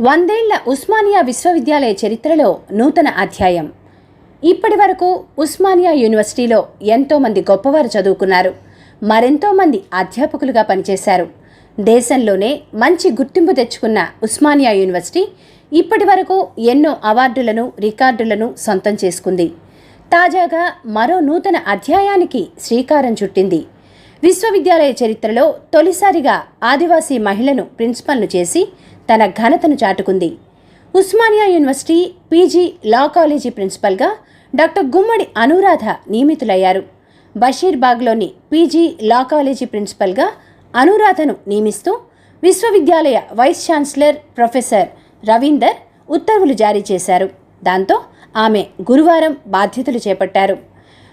వందేళ్ళ ఉస్మానియా విశ్వవిద్యాలయ చరిత్రలో నూతన అధ్యాయం. ఇప్పటి వరకు ఉస్మానియా యూనివర్సిటీలో ఎంతోమంది గొప్పవారు చదువుకున్నారు. మరెంతోమంది అధ్యాపకులుగా పనిచేశారు. దేశంలోనే మంచి గుర్తింపు తెచ్చుకున్న ఉస్మానియా యూనివర్సిటీ ఇప్పటి వరకు ఎన్నో అవార్డులను రికార్డులను సొంతం చేసుకుంది. తాజాగా మరో నూతన అధ్యాయానికి శ్రీకారం చుట్టింది. విశ్వవిద్యాలయ చరిత్రలో తొలిసారిగా ఆదివాసీ మహిళను ప్రిన్సిపల్ను చేసి తన ఘనతను చాటుకుంది. Osmania university PG law college ప్రిన్సిపల్గా doctor Gummadi Anuradha నియమితులయ్యారు. బషీర్బాగ్లోని పీజీ లా కాలేజీ ప్రిన్సిపల్గా అనురాధను నియమిస్తూ విశ్వవిద్యాలయ వైస్ ఛాన్సలర్ ప్రొఫెసర్ రవీందర్ ఉత్తర్వులు జారీ చేశారు. దాంతో ఆమె గురువారం బాధ్యతలు చేపట్టారు.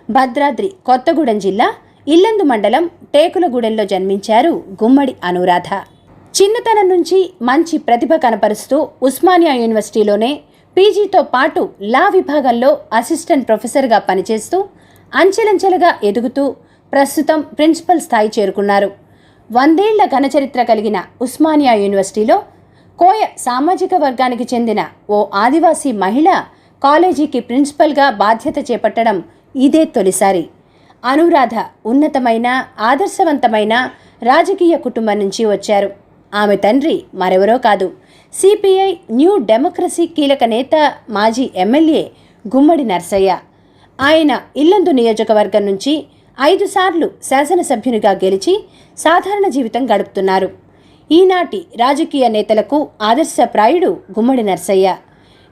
భద్రాద్రి కొత్తగూడెం జిల్లా ఇల్లందు మండలం టేకులగూడెంలో జన్మించారు గుమ్మడి అనురాధ. చిన్నతనం నుంచి మంచి ప్రతిభ కనపరుస్తూ ఉస్మానియా యూనివర్సిటీలోనే పీజీతో పాటు లా విభాగంలో అసిస్టెంట్ ప్రొఫెసర్గా పనిచేస్తూ అంచెలంచెలుగా ఎదుగుతూ ప్రస్తుతం ప్రిన్సిపల్ స్థాయి చేరుకున్నారు. వందేళ్ళ ఘనచరిత్ర కలిగిన ఉస్మానియా యూనివర్సిటీలో కోయ సామాజిక వర్గానికి చెందిన ఓ ఆదివాసీ మహిళ కాలేజీకి ప్రిన్సిపల్గా బాధ్యత చేపట్టడం ఇదే తొలిసారి. అనురాధ ఉన్నతమైన ఆదర్శవంతమైన రాజకీయ కుటుంబం నుంచి వచ్చారు. ఆమె తండ్రి మరెవరో కాదు. సిపిఐ న్యూ డెమోక్రసీ కీలక నేత మాజీ ఎమ్మెల్యే గుమ్మడి నర్సయ్య. ఆయన ఇల్లందు నియోజకవర్గం నుంచి ఐదు సార్లు శాసనసభ్యునిగా గెలిచి సాధారణ జీవితం గడుపుతున్నారు. ఈనాటి రాజకీయ నేతలకు ఆదర్శప్రాయుడు గుమ్మడి నర్సయ్య.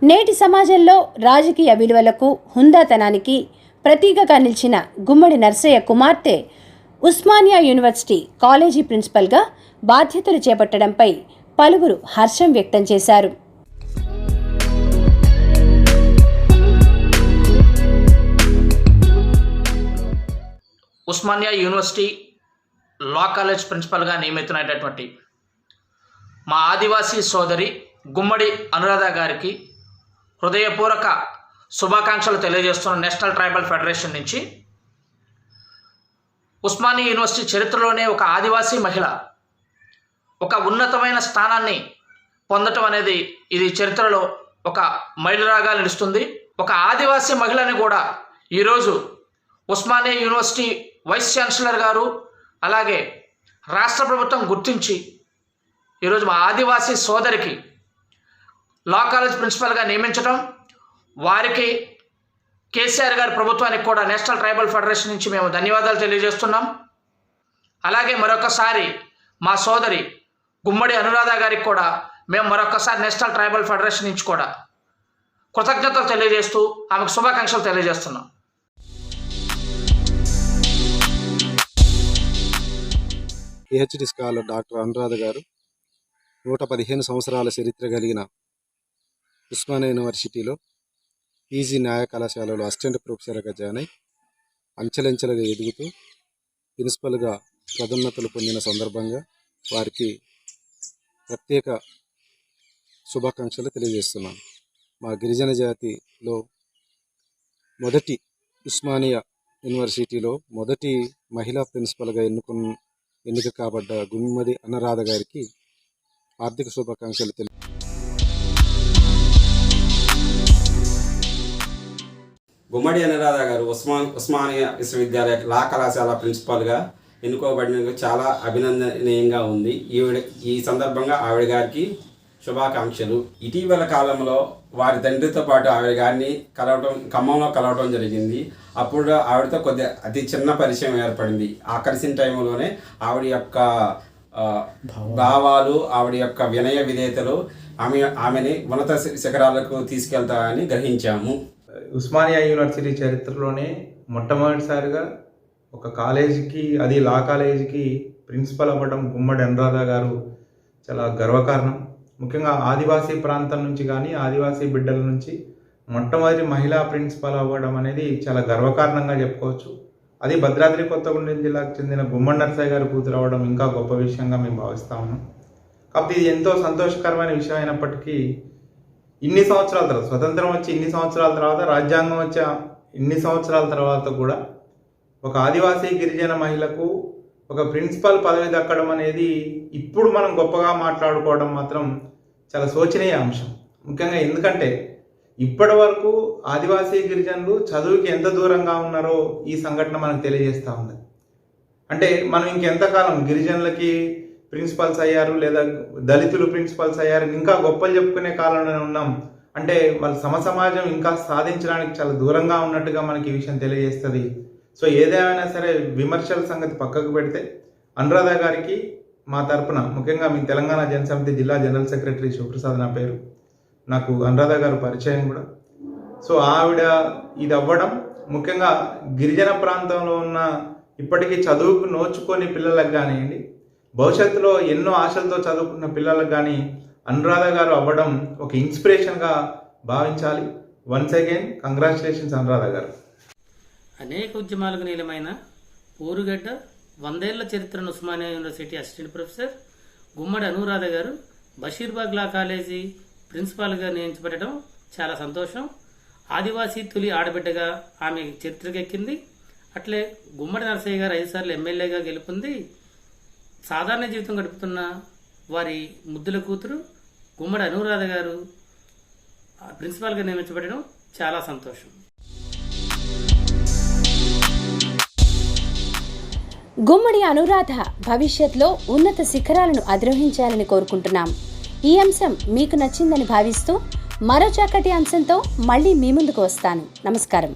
నేటి సమాజంలో రాజకీయ విలువలకు హుందాతనానికి ప్రతీకగా నిలిచిన గుమ్మడి నర్సయ్య కుమార్తె ఉస్మానియా యూనివర్సిటీ కాలేజీ ప్రిన్సిపల్గా బాధ్యతలు చేపట్టడంపై పలువురు హర్షం వ్యక్తం చేశారు. ఉస్మానియా యూనివర్సిటీ లా కాలేజ్ ప్రిన్సిపల్గా నియమితున్నటువంటి మా ఆదివాసీ సోదరి గుమ్మడి అనురాధ గారికి హృదయపూర్వక శుభాకాంక్షలు తెలియజేస్తున్న నేషనల్ ట్రైబల్ ఫెడరేషన్ నుంచి ఉస్మానియా యూనివర్సిటీ చరిత్రలోనే ఒక ఆదివాసీ మహిళ. ఒక ఉన్నతమైన స్థానాన్ని పొందటం అనేది ఇది చరిత్రలో ఒక మైలురాగా నిలుస్తుంది. ఒక ఆదివాసీ మహిళని కూడా ఈరోజు ఉస్మానియా యూనివర్సిటీ వైస్ ఛాన్సలర్ గారు అలాగే రాష్ట్ర ప్రభుత్వం గుర్తించి ఈరోజు మా ఆదివాసీ సోదరికి లా కాలేజ్ ప్రిన్సిపల్గా నియమించడం వారికి కేసీఆర్ గారి ప్రభుత్వానికి కూడా నేషనల్ ట్రైబల్ ఫెడరేషన్ నుంచి మేము ధన్యవాదాలు తెలియజేస్తున్నాం. అలాగే మరొకసారి మా సోదరి గుమ్మడి అనురాధ గారికి కూడా మేము మరొకసారి నేషనల్ ట్రైబల్ ఫెడరేషన్ నుంచి కూడా కృతజ్ఞతలు తెలియజేస్తూ ఆమెకు శుభాకాంక్షలు తెలియజేస్తున్నాం. పిహెచ్డి స్కాలర్ డాక్టర్ అనురాధ గారు నూట పదిహేను సంవత్సరాల చరిత్ర కలిగిన ఉస్మానియా యూనివర్సిటీలో పీజీ న్యాయ కళాశాలలో అసిస్టెంట్ ప్రొఫెసర్గా జాయిన్ అయి అంచెలంచెలుగా ఎదుగుతూ ప్రిన్సిపల్గా పదోన్నతులు పొందిన సందర్భంగా వారికి ప్రత్యేక శుభాకాంక్షలు తెలియజేస్తున్నాను. మా గిరిజన జాతిలో మొదటి ఉస్మానియా యూనివర్సిటీలో మొదటి మహిళా ప్రిన్సిపల్గా ఎన్నుకున్న ఎన్నిక కాబడ్డ గుమ్మడి అన్నరాధ గారికి ఆర్థిక శుభాకాంక్షలు తెలియ గుమ్మడి అనురాధ గారు ఉస్మాన్ ఉస్మానియా విశ్వవిద్యాలయ లా కళాశాల ప్రిన్సిపాల్గా ఎన్నుకోబడినందుకు చాలా అభినందనీయంగా ఉంది. ఈవిడ ఈ సందర్భంగా ఆవిడ గారికి శుభాకాంక్షలు. ఇటీవల కాలంలో వారి తండ్రితో పాటు ఆవిడ గారిని కలవటం ఖమ్మంలో కలవటం జరిగింది. అప్పుడు ఆవిడతో కొద్ది అతి చిన్న పరిచయం ఏర్పడింది. ఆ కలిసిన టైంలోనే ఆవిడ యొక్క భావాలు. ఆవిడ యొక్క వినయ విధేయతలు ఆమె ఆమెని ఉన్నత శి- శిఖరాలకు తీసుకెళ్తాయని గ్రహించాము. ఉస్మానియా యూనివర్సిటీ చరిత్రలోనే మొట్టమొదటిసారిగా ఒక కాలేజీకి అది లా కాలేజీకి ప్రిన్సిపల్ అవ్వడం గుమ్మడి అనురాధ గారు చాలా గర్వకారణం. ముఖ్యంగా ఆదివాసీ ప్రాంతం నుంచి కానీ ఆదివాసీ బిడ్డల నుంచి మొట్టమొదటి మహిళా ప్రిన్సిపల్ అవ్వడం అనేది చాలా గర్వకారణంగా చెప్పుకోవచ్చు. అది భద్రాద్రి కొత్తగూడెం జిల్లాకు చెందిన గుమ్మడి నర్సయ్య గారు కూతురు అవ్వడం ఇంకా గొప్ప విషయంగా మేము భావిస్తా ఉన్నాం. కాబట్టి ఇది ఎంతో సంతోషకరమైన విషయం అయినప్పటికీ ఇన్ని సంవత్సరాల తర్వాత స్వతంత్రం వచ్చి ఇన్ని సంవత్సరాల తర్వాత రాజ్యాంగం వచ్చే ఇన్ని సంవత్సరాల తర్వాత కూడా ఒక ఆదివాసీ గిరిజన మహిళకు ఒక ప్రిన్సిపల్ పదవి దక్కడం అనేది ఇప్పుడు మనం గొప్పగా మాట్లాడుకోవడం మాత్రం చాలా శోచనీయ అంశం. ముఖ్యంగా ఎందుకంటే ఇప్పటి వరకు ఆదివాసీ గిరిజనులు చదువుకి ఎంత దూరంగా ఉన్నారో ఈ సంఘటన మనకు తెలియజేస్తూ ఉంది. అంటే మనం ఇంకెంతకాలం గిరిజనులకి ప్రిన్సిపల్స్ అయ్యారు లేదా దళితులు ప్రిన్సిపల్స్ అయ్యారు. ఇంకా గొప్పలు చెప్పుకునే కాలంలోనే ఉన్నాం. అంటే వాళ్ళ సమ సమాజం ఇంకా సాధించడానికి చాలా దూరంగా ఉన్నట్టుగా మనకి ఈ విషయం తెలియజేస్తుంది. సో ఏదేమైనా సరే విమర్శల సంగతి పక్కకు పెడితే అనురాధ గారికి మా తరపున ముఖ్యంగా మీ తెలంగాణ జనసమితి జిల్లా జనరల్ సెక్రటరీ శివప్రసాద్ నా పేరు. నాకు అనురాధ గారు పరిచయం కూడా. సో ఆవిడ ఇది అవ్వడం ముఖ్యంగా గిరిజన ప్రాంతంలో ఉన్న ఇప్పటికీ చదువుకు నోచుకొని పిల్లలకు కానివ్వండి భవిష్యత్తులో ఎన్నో ఆశలతో చదువుకున్న పిల్లలకు కానీ అనురాధ గారు అవ్వడం ఒక ఇన్స్పిరేషన్గా భావించాలి. వన్స్ అగైన్ కంగ్రాచులేషన్స్ అనురాధ గారు. అనేక ఉద్యమాలకు నీలమైన ఊరుగడ్డ వందేళ్ళ చరిత్రను Osmania university assistant professor Gummadi Anuradha గారు బషీర్బాగ్ లా కాలేజీ ప్రిన్సిపాల్గా నియమించబడటం చాలా సంతోషం. ఆదివాసీ తొలి ఆడబిడ్డగా ఆమె చరిత్రకెక్కింది. అట్లే గుమ్మడి నరసయ్య గారు ఐదుసార్లు ఎమ్మెల్యేగా గెలుపొంది. సాధారణ జీవితం గడుపుతున్న వారి ముద్దుల కూతురు గుమ్మడి అనురాధ గారు ప్రిన్సిపాల్గా నియమించబడడం చాలా సంతోషం. గుమ్మడి అనురాధ భవిష్యత్లో ఉన్నత శిఖరాలను అధిరోహించాలని కోరుకుంటున్నాం. ఈ అంశం మీకు నచ్చిందని భావిస్తూ మరో చక్కటి అంశంతో మళ్ళీ మీ ముందుకు వస్తాను. నమస్కారం.